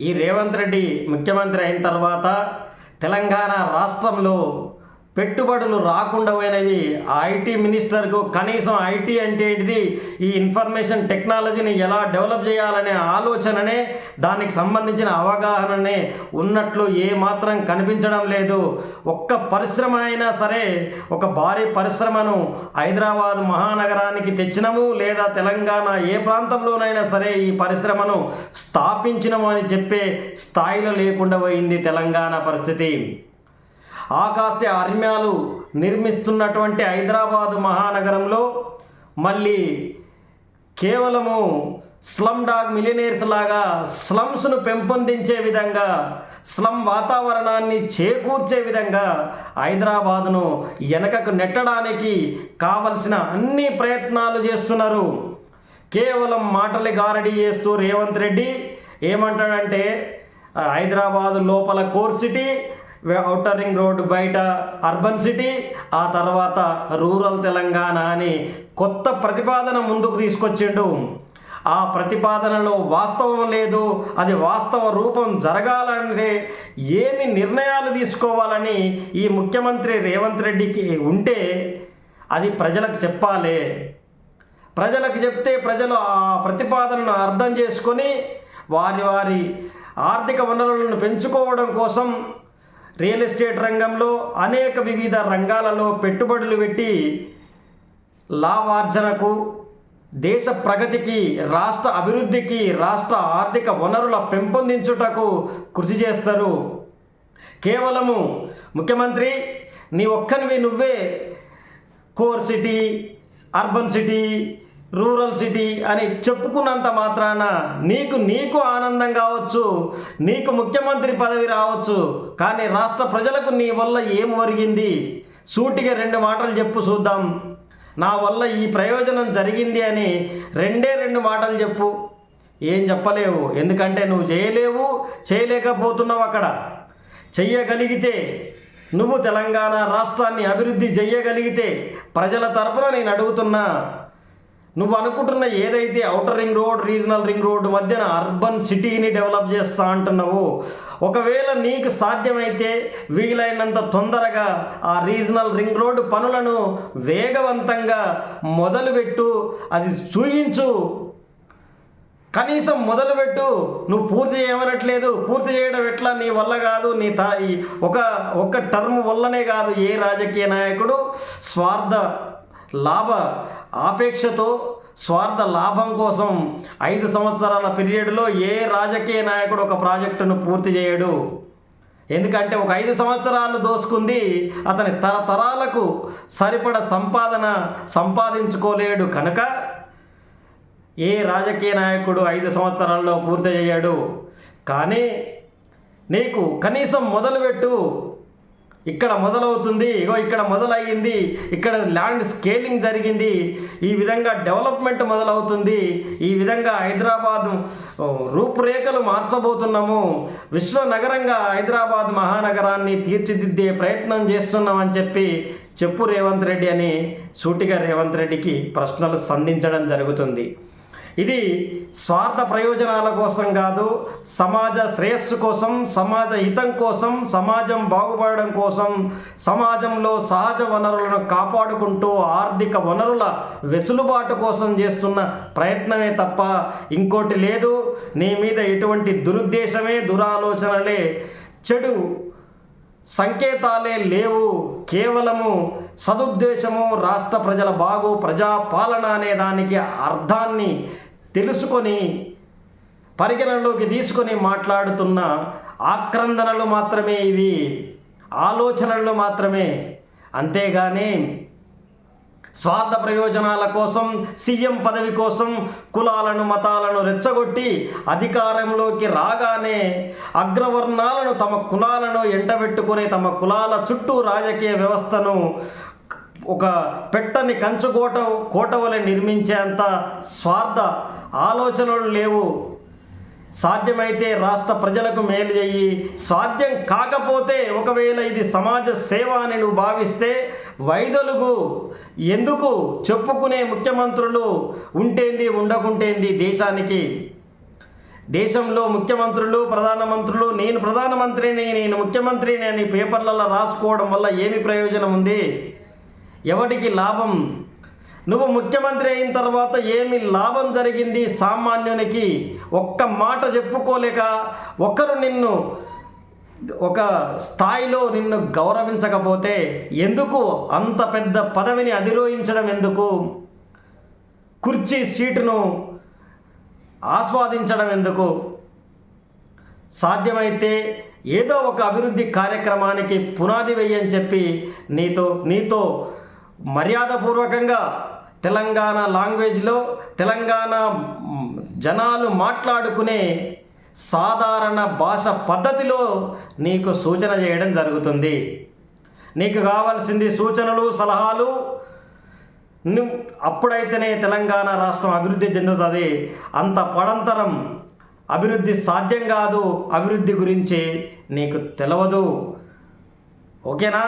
ఈ రేవంత్ రెడ్డి ముఖ్యమంత్రి అయిన తర్వాత తెలంగాణ రాష్ట్రంలో పెట్టుబడులు రాకుండా పోయినవి ఐటీ మినిస్టర్కు కనీసం ఐటీ అంటే ఏంటిది? ఈ ఇన్ఫర్మేషన్ టెక్నాలజీని ఎలా డెవలప్ చేయాలనే ఆలోచననే దానికి సంబంధించిన అవగాహననే ఉన్నట్లు ఏ మాత్రం కనిపించడం లేదు. ఒక్క పరిశ్రమ అయినా సరే ఒక భారీ పరిశ్రమను హైదరాబాద్ మహానగరానికి తెచ్చినము లేదా తెలంగాణ ఏ ప్రాంతంలోనైనా సరే ఈ పరిశ్రమను స్థాపించినము అని చెప్పే స్థాయిలో లేకుండా పోయింది తెలంగాణ పరిస్థితి. ఆకాశ అర్మ్యాలు నిర్మిస్తున్నటువంటి హైదరాబాదు మహానగరంలో మళ్ళీ కేవలము స్లమ్ డాగ్ మిలినేర్స్ లాగా స్లమ్స్ను పెంపొందించే విధంగా స్లమ్ వాతావరణాన్ని చేకూర్చే విధంగా హైదరాబాదును వెనకకు నెట్టడానికి కావలసిన అన్ని ప్రయత్నాలు చేస్తున్నారు. కేవలం మాటలు గారడి చేస్తూ రేవంత్ రెడ్డి ఏమంటాడంటే హైదరాబాదు లోపల core city outer ring road బయట అర్బన్ సిటీ ఆ తర్వాత రూరల్ తెలంగాణ అని కొత్త ప్రతిపాదన ముందుకు తీసుకొచ్చిండు. ఆ ప్రతిపాదనలో వాస్తవం లేదు అది వాస్తవ రూపం జరగాలంటే ఏమి నిర్ణయాలు తీసుకోవాలని ఈ ముఖ్యమంత్రి రేవంత్ రెడ్డికి ఉంటే అది ప్రజలకు చెప్పాలి. ప్రజలకు చెప్తే ప్రజలు ఆ ప్రతిపాదనను అర్థం చేసుకొని వారి వారి ఆర్థిక వనరులను పెంచుకోవడం కోసం రియల్ ఎస్టేట్ రంగంలో అనేక వివిధ రంగాలలో పెట్టుబడులు పెట్టి లాభార్జనకు దేశ ప్రగతికి రాష్ట్ర అభివృద్ధికి రాష్ట్ర ఆర్థిక వనరుల పెంపొందించుటకు కృషి చేస్తారు. కేవలము ముఖ్యమంత్రి నీ ఒక్కనివి నువ్వే. Core city urban city rural city అని చెప్పుకున్నంత మాత్రాన నీకు నీకు ఆనందం కావచ్చు నీకు ముఖ్యమంత్రి పదవి రావచ్చు. కానీ రాష్ట్ర ప్రజలకు నీ వల్ల ఏం ఒరిగింది? సూటిగా రెండు మాటలు చెప్పు చూద్దాం. నా వల్ల ఈ ప్రయోజనం జరిగింది అని రెండే రెండు మాటలు చెప్పు. ఏం చెప్పలేవు. ఎందుకంటే నువ్వు చేయలేవు చేయలేకపోతున్నావు అక్కడ. చెయ్యగలిగితే నువ్వు తెలంగాణ రాష్ట్రాన్ని అభివృద్ధి చెయ్యగలిగితే ప్రజల తరపున నేను అడుగుతున్నా. నువ్వు అనుకుంటున్న ఏదైతే outer ring road regional ring road మధ్యన అర్బన్ సిటీని డెవలప్ చేస్తా అంటున్నావో ఒకవేళ నీకు సాధ్యమైతే వీలైనంత తొందరగా ఆ రీజనల్ రింగ్ రోడ్ పనులను వేగవంతంగా మొదలుపెట్టు అది చూయించు. కనీసం మొదలుపెట్టు. నువ్వు పూర్తి చేయమనట్లేదు పూర్తి చేయడం ఎట్లా? నీ వల్ల కాదు. నీ తా ఒక ఒక టర్మ్ వల్లనే కాదు ఏ రాజకీయ నాయకుడు స్వార్థ లాభ ఆపేక్షతో స్వార్థ లాభం కోసం ఐదు సంవత్సరాల పీరియడ్లో ఏ రాజకీయ నాయకుడు ఒక ప్రాజెక్టును పూర్తి చేయడు. ఎందుకంటే ఒక ఐదు సంవత్సరాలు దోసుకుంది అతని తరతరాలకు సరిపడ సంపాదన సంపాదించుకోలేడు కనుక ఏ రాజకీయ నాయకుడు ఐదు సంవత్సరాల్లో పూర్తి చేయడు. కానీ నీకు కనీసం మొదలుపెట్టు. ఇక్కడ మొదలవుతుంది ఇగో ఇక్కడ మొదలయ్యింది ఇక్కడ ల్యాండ్ స్కేలింగ్ జరిగింది ఈ విధంగా డెవలప్మెంట్ మొదలవుతుంది ఈ విధంగా హైదరాబాద్ రూపురేఖలు మార్చబోతున్నాము. విశ్వ నగరంగా హైదరాబాద్ మహానగరాన్ని తీర్చిదిద్దే ప్రయత్నం చేస్తున్నామని చెప్పి చెప్పు రేవంత్ రెడ్డి అని సూటిగా రేవంత్ రెడ్డికి ప్రశ్నలు సంధించడం జరుగుతుంది. ఇది స్వార్థ ప్రయోజనాల కోసం కాదు సమాజ శ్రేయస్సు కోసం సమాజ హితం కోసం సమాజం బాగుపడడం కోసం సమాజంలో సహజ వనరులను కాపాడుకుంటూ ఆర్థిక వనరుల వెసులుబాటు కోసం చేస్తున్న ప్రయత్నమే తప్ప ఇంకోటి లేదు. నీ మీద ఎటువంటి దురుద్దేశమే దురాలోచనలే. చెడు సంకేతాలే లేవు. కేవలము సదుద్దేశము రాష్ట్ర ప్రజల బాగు ప్రజాపాలన అనే దానికి అర్థాన్ని తెలుసుకొని పరిగణనలోకి తీసుకొని మాట్లాడుతున్న ఆక్రందనలు మాత్రమే ఇవి ఆలోచనలు మాత్రమే. అంతేగాని స్వార్థ ప్రయోజనాల కోసం సీఎం పదవి కోసం కులాలను మతాలను రెచ్చగొట్టి అధికారంలోకి రాగానే అగ్రవర్ణాలను తమ కులాలను ఎంటబెట్టుకుని తమ కులాల చుట్టూ రాజకీయ వ్యవస్థను ఒక పెట్టని కంచుకోట కోట వలె నిర్మించేంత స్వార్థ ఆలోచనలు లేవు. సాధ్యమైతే రాష్ట్ర ప్రజలకు మేలు చెయ్యి. సాధ్యం కాకపోతే ఒకవేళ ఇది సమాజ సేవ అని నువ్వు భావిస్తే వైదొలుగు. ఎందుకు? చెప్పుకునే ముఖ్యమంత్రులు ఉంటేంది ఉండకుంటేంది దేశానికి. దేశంలో ముఖ్యమంత్రులు ప్రధానమంత్రులు నేను ప్రధానమంత్రిని నేను ముఖ్యమంత్రిని అని పేపర్లలో రాసుకోవడం వల్ల ఏమి ప్రయోజనం ఉంది? ఎవరికి లాభం? నువ్వు ముఖ్యమంత్రి అయిన తర్వాత ఏమి లాభం జరిగింది సామాన్యునికి? ఒక్క మాట చెప్పుకోలేక ఒకరు నిన్ను ఒక స్థాయిలో నిన్ను గౌరవించకపోతే ఎందుకు అంత పెద్ద పదవిని అధిరోహించడం ఎందుకు? కుర్చీ సీటును ఆస్వాదించడం ఎందుకు? సాధ్యమైతే ఏదో ఒక అభివృద్ధి కార్యక్రమానికి పునాది వేయని చెప్పి నీతో నీతో మర్యాదపూర్వకంగా తెలంగాణ లాంగ్వేజ్లో తెలంగాణ జనాలు మాట్లాడుకునే సాధారణ భాష పద్ధతిలో నీకు సూచన చేయడం జరుగుతుంది. నీకు కావాల్సింది సూచనలు సలహాలు అప్పుడైతేనే తెలంగాణ రాష్ట్రం అభివృద్ధి చెందుతుంది. అంత పడంతరం అభివృద్ధి సాధ్యం కాదు. అభివృద్ధి గురించి నీకు తెలవదు. ఓకేనా?